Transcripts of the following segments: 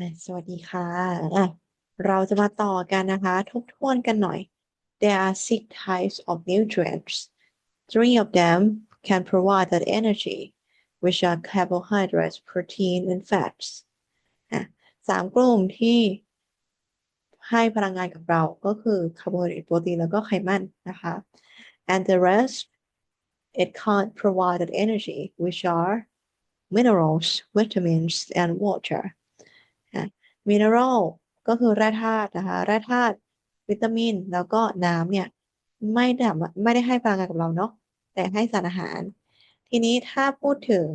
อะสวัสดีค่ะอะ เราจะมาต่อกันนะคะ ทบทวนกันหน่อย There are six types of nutrients. Three of them can provide that energy, which are carbohydrates, protein, and fats. อะสามกลุ่มที่ให้พลังงานกับเราก็คือคาร์โบไฮเดรตโปรตีนแล้วก็ไขมันนะคะ and the rest it can't provide that energy, which are minerals, vitamins, and water. มิน e รัลก็คือแร่ธาตุนะคะ แร่ธาตุวิตามิน แล้วก็น้ำเนี่ย ไม่ได้ไม่ได้ให้พลังงานกับเราเนาะแต่ให้สารอาหาร ทีนี้ถ้าพูดถึง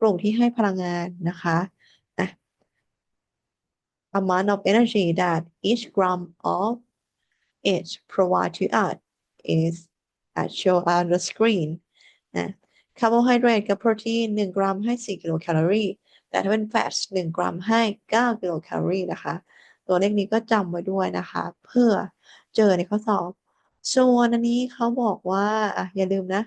กลุ่มที่ให้พลังงานนะคะอะ amount of energy that each gram of it provide to us is as shown on the screen นะคาร์โบไฮเดรตกับโปรตีน1กรัมให้ 4 กิโลแคลอรี่ แต่ถ้าเป็นแฟต1กรัมให้ 9 กิโลแคลอรี่นะคะ ตัวเลขนี้ก็จำไว้ด้วยนะคะ เพื่อเจอในข้อสอบส่วนอันนี้เขาบอกว่าอะอย่าลืมนะ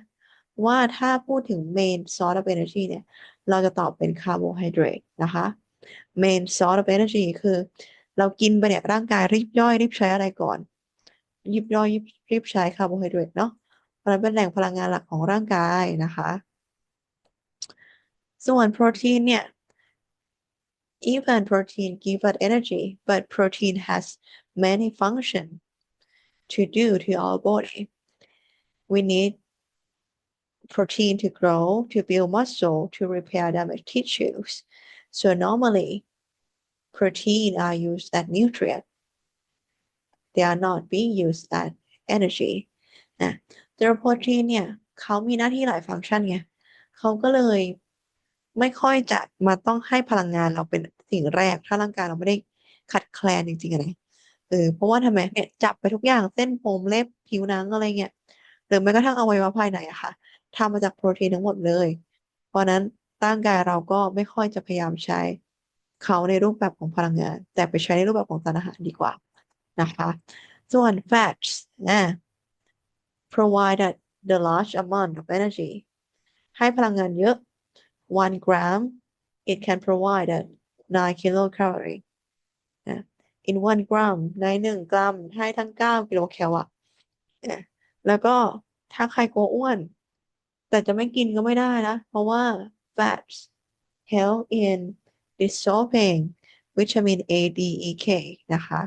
ว่าถ้าพูดถึง main source of energy เนี่ย เราจะตอบเป็นคาร์โบไฮเดรตนะคะ main source of energy คือ เรากินไปเนี่ยร่างกายรีบย่อยรีบใช้อะไรก่อน รีบย่อยรีบใช้คาร์โบไฮเดรตเนาะเพราะมันเป็นแหล่งพลังงานหลักของร่างกายนะคะ ส่วนโปรตีนเนี่ย even protein give us energy but protein has many functions to do to our body we need protein to grow to build muscle to repair damaged tissues so normally protein are used as nutrient they are not being used as energy นะตัวโปรตีนเนี่ยเขามีหน้าที่หลายฟังก์ชันไงเขาก็เลย ไม่ค่อยจะมาต้องให้พลังงานเราเป็นสิ่งแรก ถ้าร่างกายเราไม่ได้ขัดแคลนจริงๆนะเออเพราะว่าทำไมเนี่ยจับไปทุกอย่างเส้นผมเล็บผิวหนังอะไรเงี้ยหรือแม้กระทั่งอวัยวะภายในอะค่ะทำมาจากโปรตีนทั้งหมดเลย เพราะนั้นร่างกายเราก็ไม่ค่อยจะพยายามใช้เขาในรูปแบบของพลังงาน แต่ไปใช้ในรูปแบบของสารอาหารดีกว่านะคะส่วน fats นะ provided the large amount of energy ให้พลังงานเยอะ one gram it can provide 9 kilocalorie นะ in one gram ในหนึ่งกรัมให้ทั้ง 9 กิโลแคลอะนะแล้วก็ถ้าใครกลัวอ้วน แต่จะไม่กินก็ไม่ได้นะ เพราะว่า fats help in dissolving วิตามิน A D E K นะคะ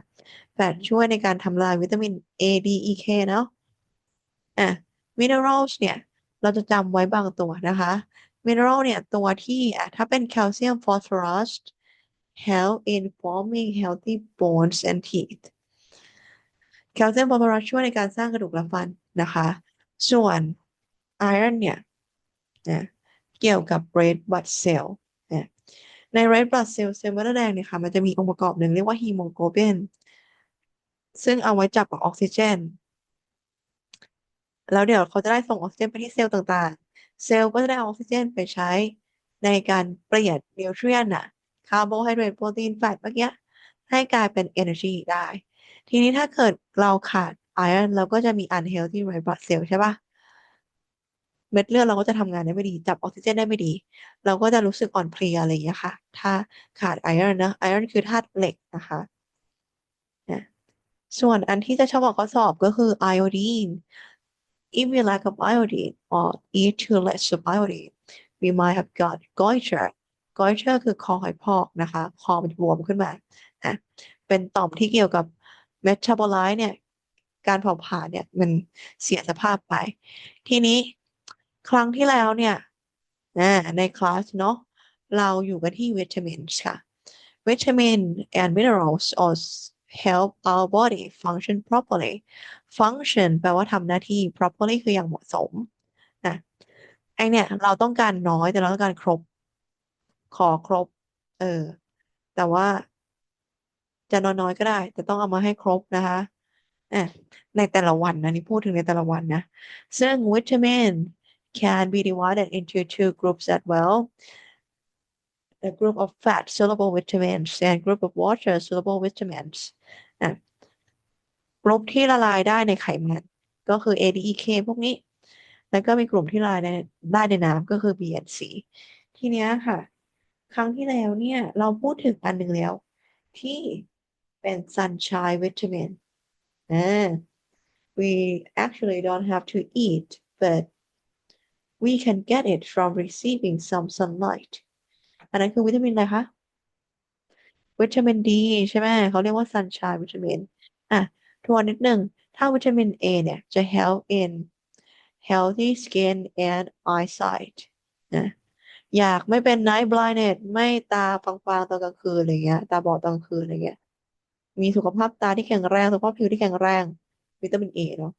แฟตช่วยในการทำลายวิตามิน A D E K เนาะอะ minerals เนี่ย เราจะจำไว้บางตัวนะคะ mineral เนี่ย ตัวที่อะถ้าเป็น calcium phosphorus help in forming healthy bones and teeth calcium phosphorus ช่วยในการสร้างกระดูกและฟันนะคะ ส่วน iron เนี่ยนะเกี่ยวกับ red blood cell นะใน red blood cell เซลล์เม็ดเลือดแดงเนี่ยค่ะ มันจะมีองค์ประกอบหนึ่งเรียกว่า hemoglobin ซึ่งเอาไว้จับกับออกซิเจน แล้วเดี๋ยวเขาจะได้ส่งออกซิเจนไปที่เซลล์ต่าง เซลล์ก็จะได้ออกซิเจนไปใช้ในการเปลี่ยนนิวทรียนอะคาร์โบไฮเดรตโปรตีนแฟตเมื่อกี้ให้กลายเป็น energy ได้ ทีนี้ถ้าเกิดเราขาดไอรอนเราก็จะมี unhealthy red blood cell ใช่ปะเม็ดเลือดเราก็จะทำงานได้ไม่ดี จับออกซิเจนได้ไม่ดี เราก็จะรู้สึกอ่อนเพลียอะไรอย่างเงี้ยค่ะ ถ้าขาดไอรอนนะไอรอนคือธาตุเหล็กนะคะส่วนอันที่จะชอบบอกข้อสอบก็คือ iodine if we lack of iodine or eat too less of iodine we might have got goiter goiter คือคอหอยพอกนะคะ คอมันบวมขึ้นมานะเป็นต่อมที่เกี่ยวกับ metabolite เนี่ย การเผาผลาญเนี่ยมันเสียสภาพไป ทีนี้ครั้งที่แล้วเนี่ยในคลาสเนาะเราอยู่กันที่วิตามินค่ะ vitamin and minerals also help our body function properly function แปลว่าทำหน้าที่ properly คืออย่างเหมาะสมนะไอเนี่ย เราต้องการน้อยแต่เราต้องการครบ ขอครบ เออ แต่ว่าจะน้อยก็ได้ แต่ต้องเอามาให้ครบนะคะอะในแต่ละวันนะนี่พูดถึงในแต่ละวันนะซึ่งวิตามิน can be divided into two groups as well a group of fat soluble vitamins and group of water soluble vitamins กลุ่มที่ละลายได้ในไขมันก็คือ ADEK พวกนี้ แล้วก็มีกลุ่มที่ละลายได้ในน้ำก็คือ B and C ทีเนี้ยค่ะ ครั้งที่แล้วเนี่ย เราพูดถึงอันหนึ่งแล้ว ที่เป็น sunshine vitamin อ่ we actually don't have to eat but we can get it from receiving some sunlight อันนั้นคือวิตามินอะไรคะ วิตามินดีใช่ไหมเขาเรียกว่า sunshine วิตามินอะทวนนิดหนึ่ง ถ้าวิตามิน A เนี่ย จะ help in healthy skin and eyesight นะอยากไม่เป็น night blindness ไม่ตาฟางๆตอนกลางคืนอะไรเงี้ย ตาบอดตอนกลางคืนอะไรเงี้ย มีสุขภาพตาที่แข็งแรง สุขภาพผิวที่แข็งแรง วิตามิน A เนาะ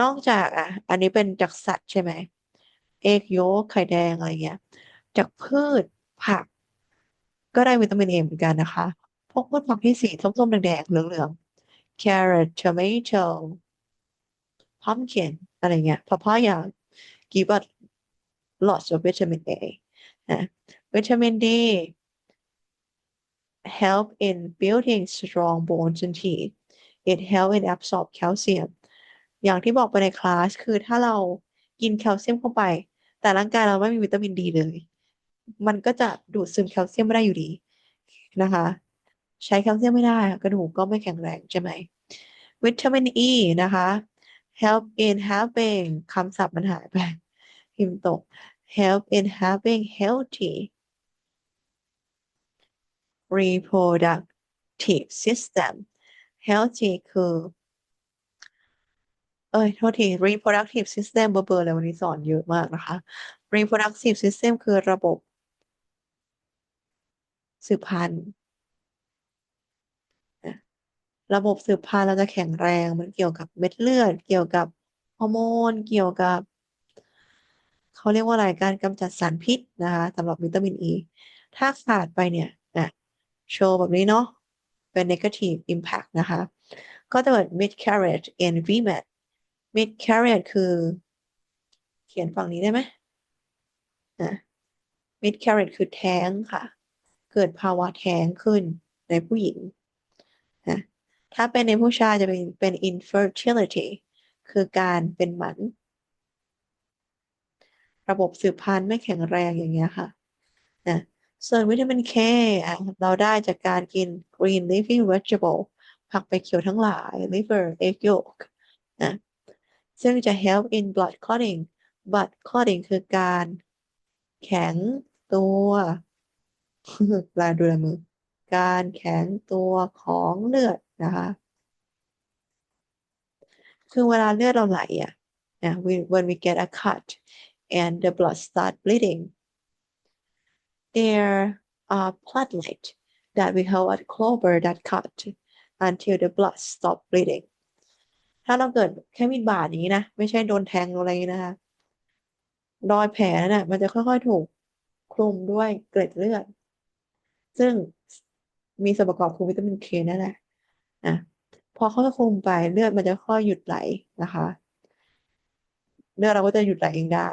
นอกจากอะ อันนี้เป็นจากสัตว์ใช่ไหม เอกโยกไข่แดงอะไรเงี้ย จากพืช ผัก ก็ได้วิตามิน A เหมือนกันนะคะ พวกพืชผักที่สีส้มๆแดงๆเหลืองๆ carrot tomato pumpkin อะไรเงี้ย papaya give us lots of vitamin A นะวิตามิน D help in building strong bones and teeth it help in absorb calcium อย่างที่บอกไปในคลาสคือถ้าเรากินแคลเซียมเข้าไป แต่ร่างกายเราไม่มีวิตามินดีเลย มันก็จะดูดซึมแคลเซียมไม่ได้อยู่ดีนะคะ ใช้แคลเซียมไม่ได้กระดูกก็ไม่แข็งแรงใช่ไหมวิตามิน E นะคะ help in having คำศัพท์มันหายไปพิมพ์ตก help in having healthy reproductive system healthy คือ เอ้ย โทษที reproductive system เบอร์เบอร์เลยวันนี้สอนเยอะมากนะคะ reproductive system คือระบบ สืบพันธุ์ระบบสืบพันธุ์เราจะแข็งแรงมันเกี่ยวกับเม็ดเลือด เกี่ยวกับฮอร์โมน เกี่ยวกับเขาเรียกว่าอะไรการกำจัดสารพิษนะคะสำหรับวิตามิน E ถ้าขาดไปเนี่ยนะโชว์แบบนี้เนาะเป็น negative impact นะคะ ก็จะเกิด miscarriage and VMAT miscarriage คือ เขียนฝั่งนี้ได้ไหมนะ miscarriage คือแท้งค่ะ เกิดภาวะแท้งขึ้นในผู้หญิงนะถ้าเป็นในผู้ชายจะเป็นเป็น infertility คือการเป็นหมัน ระบบสืบพันธุ์ไม่แข็งแรงอย่างเงี้ยค่ะนะส่วนวิตามิน K อะเราได้จากการกิน green leafy vegetable ผักใบเขียวทั้งหลาย liver egg yolk นะซึ่งจะ help in blood clotting blood clotting คือการแข็งตัว ลายดูลายมือ การแข็งตัวของเลือดนะคะ คือเวลาเลือดเราไหลอะนะ we- when we get a cut and the blood start bleeding there are platelet that will help us cover that cut until the blood stop bleeding ถ้าเราเกิดแค่มีดบาดอย่างนี้นะ ไม่ใช่โดนแทงอะไรอย่างนี้นะคะรอยแผลนั่นน่ะมันจะค่อยๆถูกคลุมด้วยเกล็ดเลือด ซึ่งมีส่วนประกอบคือวิตามินเคนั่นแหละนะพอเขาคุมไปเลือดมันจะค่อยหยุดไหลนะคะ เลือดเราก็จะหยุดไหลเองได้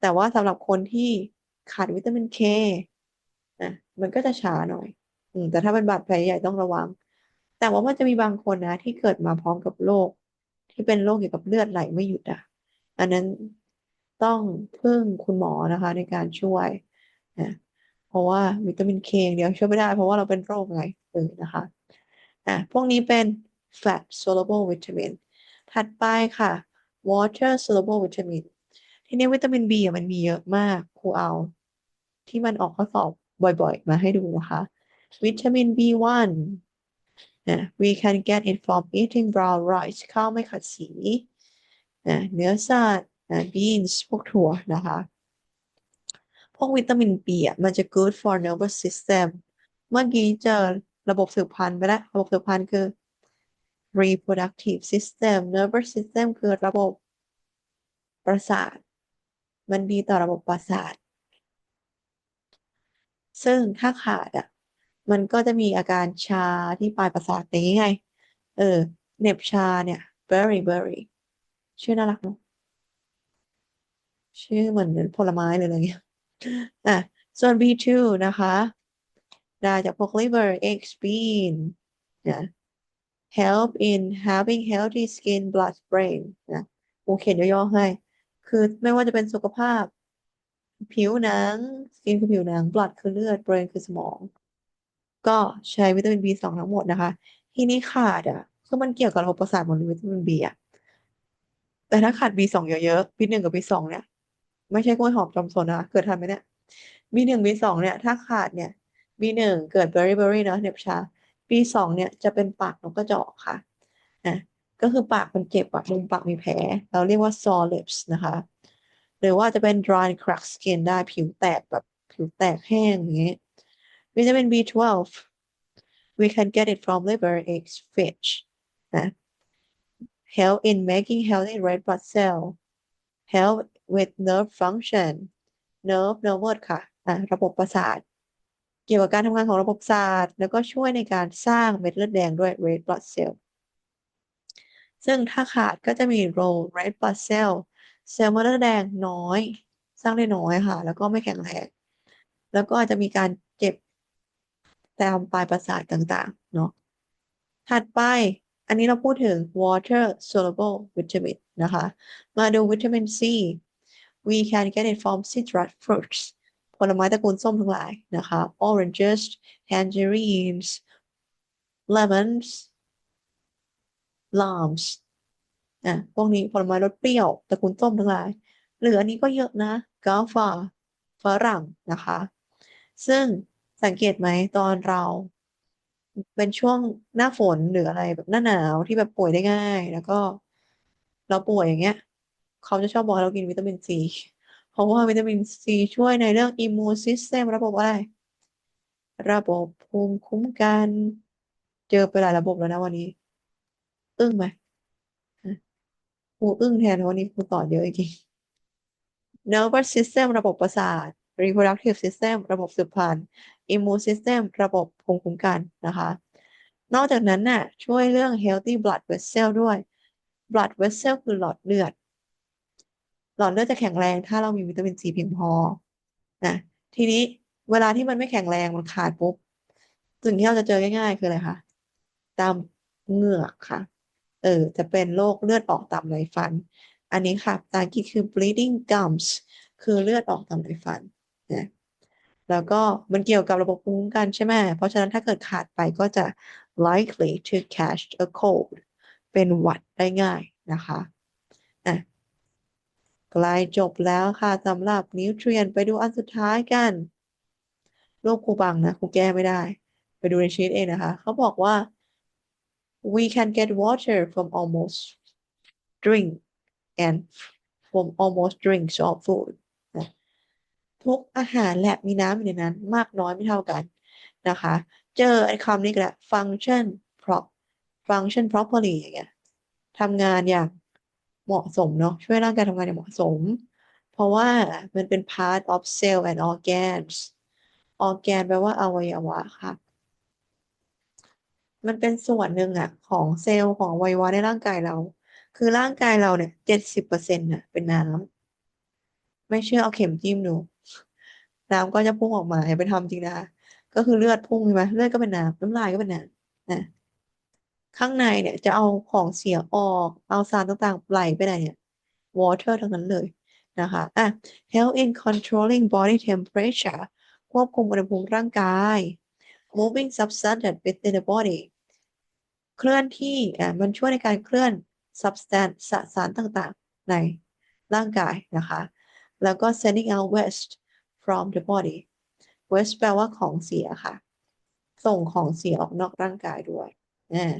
แต่ว่าสำหรับคนที่ขาดวิตามินเคนะมันก็จะช้าหน่อย อืแต่ถ้าเป็นบาดแผลใหญ่ต้องระวัง แต่ว่ามันจะมีบางคนนะ ที่เกิดมาพร้อมกับโรคที่เป็นโรคเกี่ยวกับเลือดไหลไม่หยุดอะ อันนั้นต้องพึ่งคุณหมอนะคะในการช่วยนะ เพราะว่าวิตามินเคอย่างเดียวช่วยไม่ได้เพราะว่าเราเป็นโรคไงเออนะคะอะพวกนี้เป็น fat soluble vitamin ถัดไปค่ะ water soluble vitamin ทีนี้วิตามิน B อะมันมีเยอะมากครูเอา ที่มันออกข้อสอบบ่อยๆ มาให้ดูนะคะวิตามิน B1 นะ we can get it from eating brown rice ข้าวไม่ขัดสีนะเนื้อสัตว์นะ beans พวกถั่วนะคะ พวกวิตามิน B อะมันจะ good for nervous system เมื่อกี้เจอระบบสืบพันธุ์ไปแล้ว ระบบสืบพันธุ์คือ reproductive system nervous system คือระบบประสาท มันดีต่อระบบประสาท ซึ่งถ้าขาดอะ มันก็จะมีอาการชาที่ปลายประสาทอย่างนี้ไง เออเน็บชาเนี่ย berry berry ชื่อน่ารักเนอะชื่อเหมือนผลไม้เลยอะไรเงี้ย อะส่วน B2 นะคะได้จากพวก liver eggs bean นะ help in having healthy skin blood brain นะกูเขียนย่อๆให้ คือไม่ว่าจะเป็นสุขภาพ ผิวหนัง skin คือผิวหนัง blood คือเลือด brain คือสมอง ก็ใช้วิตามิน B2 ทั้งหมดนะคะ ทีนี้ขาดอะคือมันเกี่ยวกับระบบประสาทหมดเลยวิตามิน B อะแต่ถ้าขาด B2 เยอะๆ B1 กับ B2 เนี่ย ไม่ใช่กล้วยหอมจอมสนนะเกิดทันไหมเนี่ย B1 B2 เนี่ย ถ้าขาดเนี่ย B1 เกิดเบอร์รี่เบอร์รี่เนาะเน็บชา B2 เนี่ยจะเป็นปากนกกระจอกค่ะนะก็คือปากมันเจ็บอะมุมปากมีแผล เราเรียกว่า sore lips นะคะ หรือว่าจะเป็น dry crack skin ได้ผิวแตกแบบผิวแตกแห้งอย่างเงี้ยวิตามิน B12 we can get it from liver eggs fish นะ help in making healthy red blood cell help with nerve function nerve nerve ค่ะอะระบบประสาท เกี่ยวกับการทำงานของระบบประสาท แล้วก็ช่วยในการสร้างเม็ดเลือดแดงด้วย red blood cell ซึ่งถ้าขาดก็จะมี low red blood cell เซลล์เม็ดเลือดแดงน้อย สร้างได้น้อยค่ะ แล้วก็ไม่แข็งแรงแล้วก็อาจจะมีการเจ็บตามปลายประสาทต่างๆ เนาะ ถัดไป อันนี้เราพูดถึง water soluble vitamin นะคะ มาดูวิตามิน C we can get it from citrus fruits ผลไม้ตระกูลส้มทั้งหลายนะคะ oranges tangerines lemons limes อะพวกนี้ผลไม้รสเปรี้ยวตระกูลส้มทั้งหลายหรืออันนี้ก็เยอะนะกาฟาฝรั่งนะคะ ซึ่งสังเกตไหมตอนเราเป็นช่วงหน้าฝนหรืออะไรแบบหน้าหนาวที่แบบป่วยได้ง่าย แล้วก็ เราป่วยอย่างเงี้ย เขาจะชอบบอกให้เรากินวิตามินซีเพราะว่าวิตามินซีช่วยในเรื่องอิมมูนซิสเต็มระบบอะไร ระบบภูมิคุ้มกัน เจอไปหลายระบบแล้วนะวันนี้ อึ้งไหมครูอึ้งแทนวันนี้ครูสอนเยอะจริง nervous system ระบบประสาท reproductive system ระบบสืบพันธุ์ immune system ระบบภูมิคุ้มกันนะคะ นอกจากนั้นน่ะช่วยเรื่อง healthy blood vessel ด้วย blood vessel คือหลอดเลือด หลอดเลือดจะแข็งแรงถ้าเรามีวิตามินซีเพียงพอนะทีนี้เวลาที่มันไม่แข็งแรงมันขาดปุ๊บสิ่งที่เราจะเจอง่ายๆ คืออะไรคะตามเหงือกค่ะ เออ จะเป็นโรคเลือดออกตามไรฟัน อันนี้ค่ะภาษาอังกฤษคือ bleeding gums คือเลือดออกตามไรฟันนะแล้วก็มันเกี่ยวกับระบบภูมิคุ้มกันใช่ไหม เพราะฉะนั้นถ้าเกิดขาดไปก็จะ likely to catch a cold เป็นหวัดได้ง่ายนะคะอะ ใกล้จบแล้วค่ะสำหรับนิวทรียนไปดูอันสุดท้ายกันรูปครูบังนะครูแก้ไม่ได้ ไปดูในชีตเองนะคะ เขาบอกว่า we can get water from almost drink and from almost drinks of food นะทุกอาหารแหละมีน้ำอยู่ในนั้นมากน้อยไม่เท่ากันนะคะ เจอไอ้คำนี้ก็แหละ function prop function properly อย่างเงี้ยทำงานอย่าง เหมาะสมเนาะช่วยร่างกายทำงานอย่างเหมาะสม เพราะว่ามันเป็น part of cell and organs organ แปลว่าอวัยวะค่ะ มันเป็นส่วนหนึ่งอะของเซลล์ของอวัยวะในร่างกายเรา คือร่างกายเราเนี่ยเจ็ดสิบเปอร์เซ็นต์น่ะเป็นน้ำไม่เชื่อเอาเข็มจิ้มดูน้ำก็จะพุ่งออกมาอย่าไปทำจริงนะคะก็คือเลือดพุ่งใช่ไหมเลือดก็เป็นน้ำน้ำลายก็เป็นน้ำนะ ข้างในเนี่ยจะเอาของเสียออก เอาสารต่างๆไหลไปไหนเนี่ย water ทั้งนั้นเลยนะคะอะ help in controlling body temperature ควบคุมอุณหภูมิร่างกาย moving substance within the body เคลื่อนที่อะมันช่วยในการเคลื่อน substance สสารต่างๆ ในร่างกายนะคะ แล้วก็ sending out waste from the body waste แปลว่าของเสียค่ะ ส่งของเสียออกนอกร่างกายด้วยนะ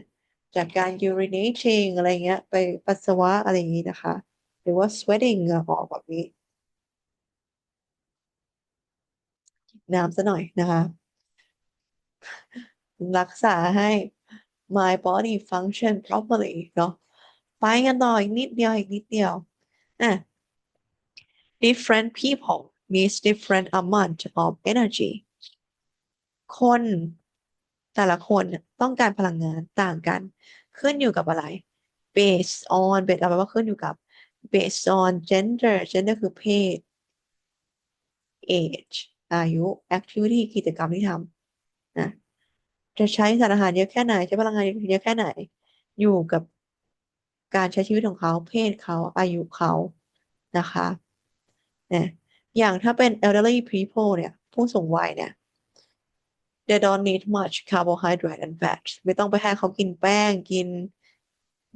จากการ urinating อะไรเงี้ย ไปปัสสาวะอะไรอย่างนี้นะคะ หรือว่า sweating เหงื่อออกแบบนี้ น้ำซะหน่อยนะคะ รักษาให้ my body function properly เนาะไปกันต่ออีกนิดเดียว อีกนิดเดียวอะ different people needs different amount of energy คน แต่ละคนต้องการพลังงานต่างกัน ขึ้นอยู่กับอะไร based on based แปลว่าขึ้นอยู่กับ based on gender gender คือเพศ age อายุ activity กิจกรรมที่ทำนะจะใช้สารอาหารเยอะแค่ไหน ใช้พลังงานเยอะแค่ไหน อยู่กับการใช้ชีวิตของเขา เพศเขาอายุเขานะคะเนี่ยอย่างถ้าเป็น elderly people เนี่ย ผู้สูงวัยเนี่ย they don't need much carbohydrate and fat ไม่ต้องไปให้เขากินแป้งกิน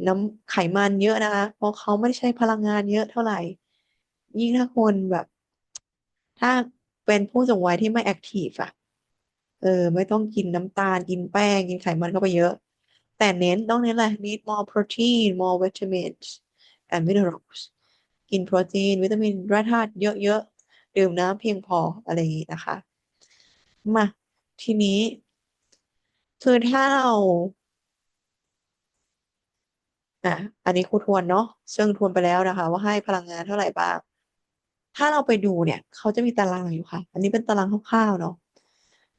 น้ำไขมันเยอะนะคะเพราะเขาไม่ได้ใช้พลังงานเยอะเท่าไหร่ ยิ่งถ้าคนแบบ ถ้าเป็นผู้สูงวัยที่ไม่แอคทีฟอะเออ ไม่ต้องกินน้ำตาลกินแป้งกินไขมันเข้าไปเยอะ แต่เน้นต้องเน้นอะไร need more protein more vitamins and minerals กินโปรตีน วิตามินแร่ธาตุเยอะๆ ดื่มน้ำเพียงพออะไรอย่างนี้นะคะ มา ทีนี้ คือถ้าเราอะอันนี้ครูทวนเนาะซึ่งทวนไปแล้วนะคะ ว่าให้พลังงานเท่าไหร่บ้าง ถ้าเราไปดูเนี่ย เขาจะมีตารางอยู่ค่ะ อันนี้เป็นตารางคร่าวๆเนาะ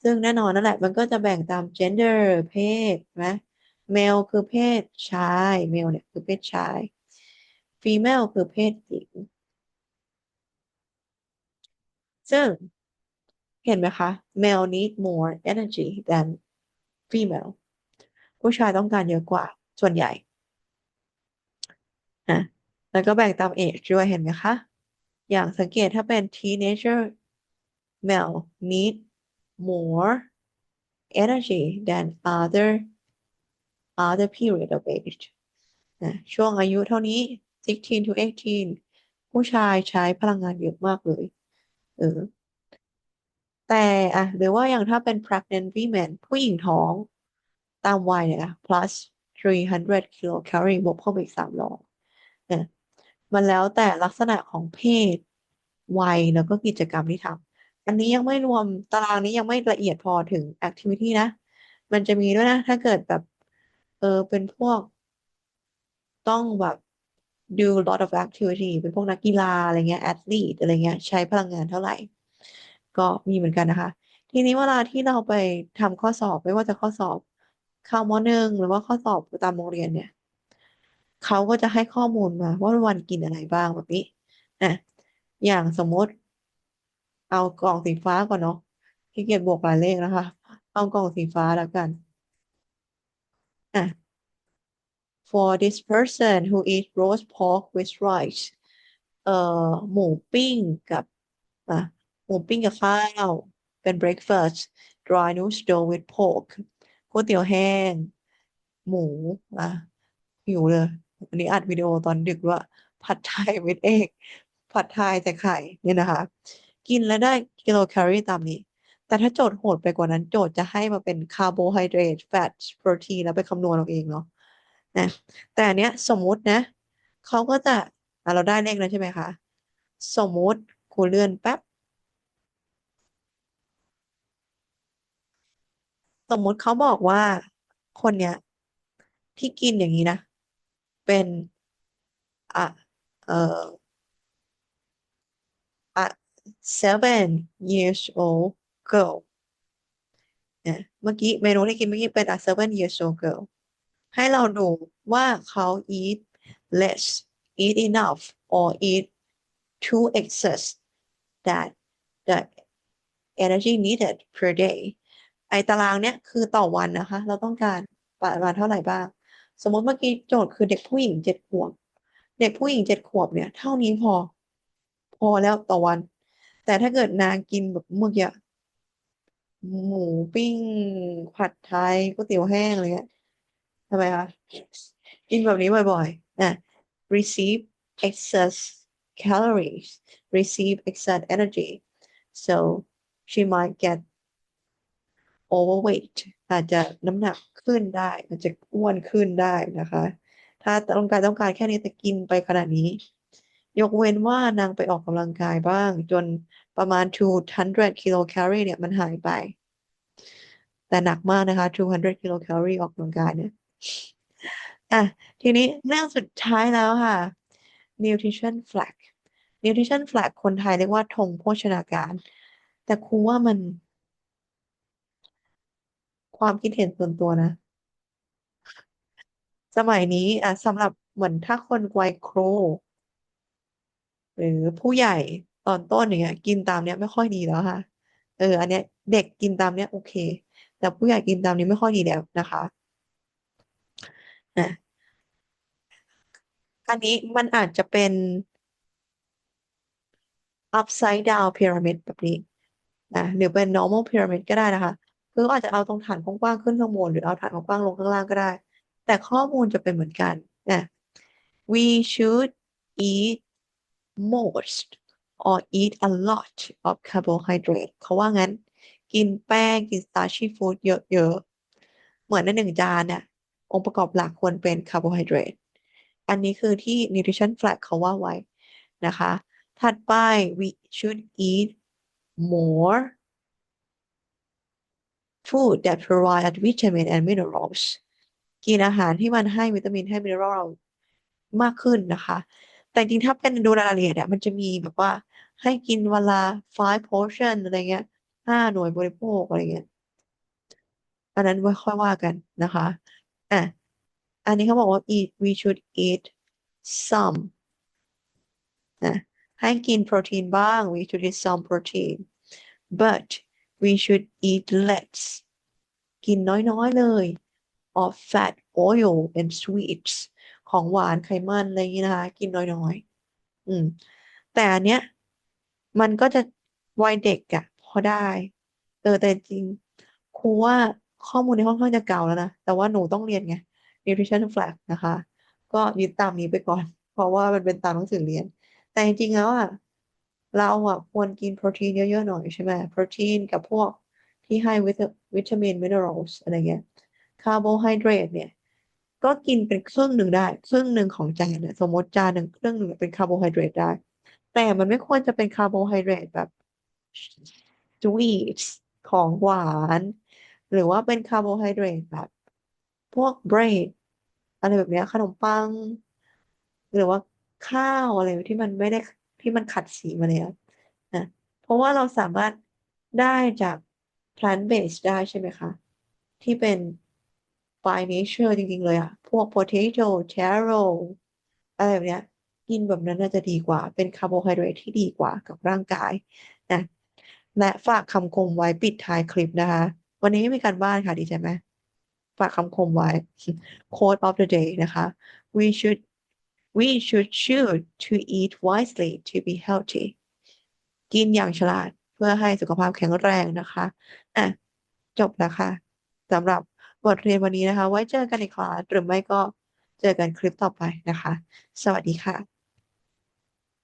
ซึ่งแน่นอนนั่นแหละ มันก็จะแบ่งตาม gender เพศนะ male คือเพศชาย male เนี่ยคือเพศชาย female คือเพศหญิงซึ่ง เห็นไหมคะ male need more energy than female ผู้ชายต้องการเยอะกว่า ส่วนใหญ่นะแล้วก็แบ่งตาม age ด้วยเห็นไหมคะ อย่างสังเกตถ้าเป็น teenager male need more energy than other other period of age นะช่วงอายุเท่านี้ 16 to 18 ผู้ชายใช้พลังงานเยอะมากเลย เออ แต่อะหรือว่าอย่างถ้าเป็น pregnant women ผู้หญิงท้องตามวัยเนี่ยนะ plus 300 kilocalorie บวกเพิ่มอีก300เนี่ยมันแล้วแต่ลักษณะของเพศ วัยแล้วก็กิจกรรมที่ทำอันนี้ยังไม่รวมตารางนี้ยังไม่ละเอียดพอถึง activity นะ มันจะมีด้วยนะ ถ้าเกิดแบบ เออเป็นพวก ต้องแบบ do lot of activity เป็นพวกนักกีฬาอะไรเงี้ย athlete อะไรเงี้ย ใช้พลังงานเท่าไหร่ ก็มีเหมือนกันนะคะ ทีนี้เวลาที่เราไปทำข้อสอบไม่ว่าจะข้อสอบข้ามหนึ่งหรือว่าข้อสอบตามโรงเรียนเนี่ยเขาก็จะให้ข้อมูลมาว่าวันกินอะไรบ้างแบบนี้นะอย่างสมมติเอากล่องสีฟ้าก่อนเนาะขี้เกียจบวกหลายเลขนะคะ เอากล่องสีฟ้าแล้วกันอะ for this person who eat roast pork with rice เอ่อหมูปิ้งกับอะ มูปิ้งกับข้าว เป็น breakfast dry noodle with pork ก๋วยเตี๋ยวแห้ง หมูอะหิวเลยอันนี้อัดวิดีโอตอนดึกว่า ผัดไทย with egg ผัดไทยแต่ไข่เนี่ยนะคะ กินแล้วได้กิโลแคลอรี่ตามนี้ แต่ถ้าโจทย์โหดไปกว่านั้นโจทย์จะให้มาเป็นคาร์โบไฮเดรตแฟตโปรตีนแล้วไปคำนวณเอาเองเนาะนะแต่อันเนี้ยสมมุตินะเขาก็จะะเราได้เลขแล้วใช่ไหมคะ สมมุติคูเลื่อนแป๊บ สมมุติเขาบอกว่าคนเนี้ยที่กินอย่างนี้นะ เป็นอะเอ่ออะ seven years old girl เนี่ยเมื่อกี้เมนูที่กินเมื่อกี้เป็น a seven years old girl ให้เราดูว่าเขา eat less eat enough or eat too excess that the energy needed per day ไอตารางเนี้ยคือต่อวันนะคะ เราต้องการประมาณเท่าไหร่บ้าง สมมติเมื่อกี้โจทย์คือเด็กผู้หญิงเจ็ดขวบ เด็กผู้หญิงเจ็ดขวบเนี่ย เท่านี้พอ พอแล้วต่อวัน แต่ถ้าเกิดนางกินแบบเมื่อกี้หมูปิ้ง ผัดไทยก๋วยเตี๋ยวแห้งอะไรเงี้ยทำไมคะกินแบบนี้บ่อยๆอะ receive excess calories receive excess energy so she might get overweight อาจจะน้ำหนักขึ้นได้ อาจจะอ้วนขึ้นได้นะคะ ถ้าต้องการต้องการแค่นี้แต่กินไปขนาดนี้ ยกเว้นว่านางไปออกกำลังกายบ้าง จนประมาณ 200กิโลแคลอรี่เนี่ยมันหายไป แต่หนักมากนะคะ 200กิโลแคลอรี่ออกกำลังกายเนี่ยอะทีนี้เรื่องสุดท้ายแล้วค่ะ nutrition flag nutrition flag คนไทยเรียกว่าธงโภชนาการ แต่ครูว่ามัน ความคิดเห็นส่วนตัวนะ สมัยนี้อะสำหรับเหมือนถ้าคนวัยครูหรือผู้ใหญ่ตอนต้นอย่างเงี้ย กินตามเนี้ยไม่ค่อยดีแล้วค่ะ เออ อันเนี้ย เด็กกินตามเนี้ยโอเค แต่ผู้ใหญ่กินตามนี้ไม่ค่อยดีแล้วนะคะอะอันนี้มันอาจจะเป็น upside down pyramid แบบนี้นะหรือเป็น normal pyramid ก็ได้นะคะ คือออาจจะเอาตรงฐานกว้างๆขึ้นข้างบนหรือเอาฐานกว้างๆลงข้างล่างก็ได้ แต่ข้อมูลจะเป็นเหมือนกันนะ we should eat most or eat a lot of carbohydrate เขาว่างั้น กินแป้ง กิน starchy food เยอะๆ เหมือนในหนึ่งจานเนี่ยองค์ประกอบหลักควรเป็นคาร์โบไฮเดรตอันนี้คือที่ nutrition flag เขาว่าไว้นะคะ ถัดไป we should eat more food that provide vitamin and minerals กินอาหารที่มันให้วิตามินให้มินเนอรัลมากขึ้นนะคะ แต่จริงถ้าเป็นดูรายละเอียดเนี่ยมันจะมีแบบว่าให้กินเวละ five portion อะไรเงี้ยห้าหน่วยบริโภคอะไรเงี้ย อันนั้นไว้ค่อยว่ากันนะคะอะอันนี้เขาบอกว่า eat we should eat some นะให้กินโปรตีนบ้าง we should eat some protein but we should eat less กินน้อยๆเลย of fat oil and sweets ของหวานไขมันอะไรอย่างนี้นะคะ กินน้อยๆ อืม แต่อันเนี้ย มันก็จะวัยเด็กอะพอได้ เออแต่จริงครูว่าข้อมูลในค่อนข้างจะเก่าแล้วนะ แต่ว่าหนูต้องเรียนไง nutrition flag นะคะ ก็ยึดตามนี้ไปก่อน เพราะว่ามันเป็นตามหนังสือเรียน แต่จริงๆแล้วอะ เราอะควรกินโปรตีนเยอะ ๆ หน่อยใช่ไหมโปรตีนกับพวกที่ให้วิตามินมินเนอรัลอะไรเงี้ยคาร์โบไฮเดรตเนี่ยก็กินเป็นครึ่งหนึ่งได้ ครึ่งหนึ่งของจานเนี่ยสมมติจานหนึ่งครึ่งหนึ่งเป็นคาร์โบไฮเดรตได้ แต่มันไม่ควรจะเป็นคาร์โบไฮเดรตแบบสวีทของหวาน หรือว่าเป็นคาร์โบไฮเดรตแบบพวกเบรดอะไรแบบนี้ขนมปัง หรือว่าข้าวอะไรที่มันไม่ได้ ที่มันขัดสีมาแล้วนะเพราะว่าเราสามารถได้จาก plant based ได้ใช่ไหมคะ ที่เป็น by nature จริง ๆ เลยอะพวก potato taro อะไรแบบเนี้ยกินแบบนั้นน่าจะดีกว่า เป็นคาร์โบไฮเดรตที่ดีกว่ากับร่างกายนะและฝากคำคมไว้ปิดท้ายคลิปนะคะ วันนี้ไม่มีการบ้านค่ะดีใจไหมฝากคำคมไว้ quote of the day นะคะ we should we should choose to eat wisely to be healthy กินอย่างฉลาดเพื่อให้สุขภาพแข็งแรงนะคะอะจบแล้วค่ะสำหรับบทเรียนวันนี้นะคะ ไว้เจอกันในคลาสหรือไม่ก็เจอกันคลิปต่อไปนะคะ สวัสดีค่ะ